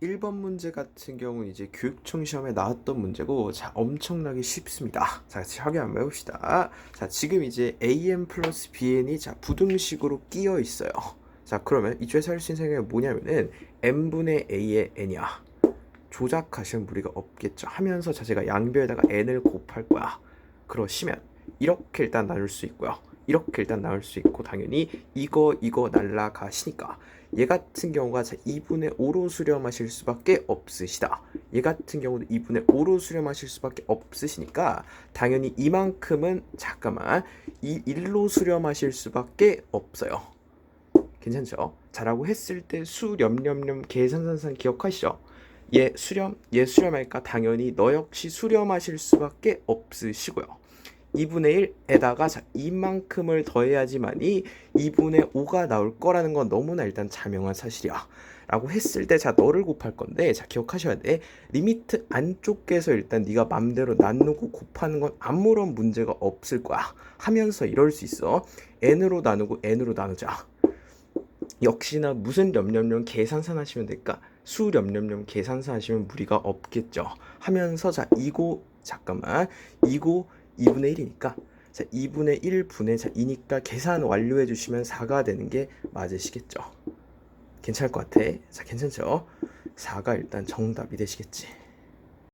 1번 문제 같은 경우 이제 교육청 시험에 나왔던 문제고 자 엄청나게 쉽습니다. 자 같이 확인 한번 해봅시다. 자 지금 이제 am 플러스 bn이 자 부등식으로 끼어 있어요. 자 그러면 이쪽에서 할 수 있는 생각이 뭐냐면은 n분의 a의 n이야. 조작하시면 무리가 없겠죠. 하면서 자 제가 양변에다가 n을 곱할 거야. 그러시면 이렇게 일단 나눌 수 있고요. 이렇게 일단 나눌 수 있고 당연히 이거 이거 날라가시니까 얘 같은 경우가 자 2분의 5로 수렴하실 수밖에 없으시다. 얘 같은 경우도 2분의 5로 수렴하실 수밖에 없으시니까 당연히 이만큼은 잠깐만 이 1로 수렴하실 수밖에 없어요. 괜찮죠? 자라고 했을 때 수렴렴렴 계산산산 기억하시죠? 얘 수렴 얘 수렴할까 당연히 너 역시 수렴하실 수밖에 없으시고요. 2분의 1에다가 자 이만큼을 더해야지만이 2분의 5가 나올 거라는 건 너무나 일단 자명한 사실이야. 라고 했을 때 자 너를 곱할 건데 자 기억하셔야 돼. 리미트 안쪽에서 일단 네가 맘대로 나누고 곱하는 건 아무런 문제가 없을 거야. 하면서 이럴 수 있어. n으로 나누고 n으로 나누자. 역시나 무슨 염염염 계산산 하시면 될까? 수 염염염 계산산 하시면 무리가 없겠죠. 하면서 자 이거 잠깐만 이거 2분의 1이니까 자 2분의 1분의 자 2니까 계산 완료해 주시면 4가 되는 게 맞으시겠죠. 괜찮을 것 같아. 자 괜찮죠? 4가 일단 정답이 되시겠지.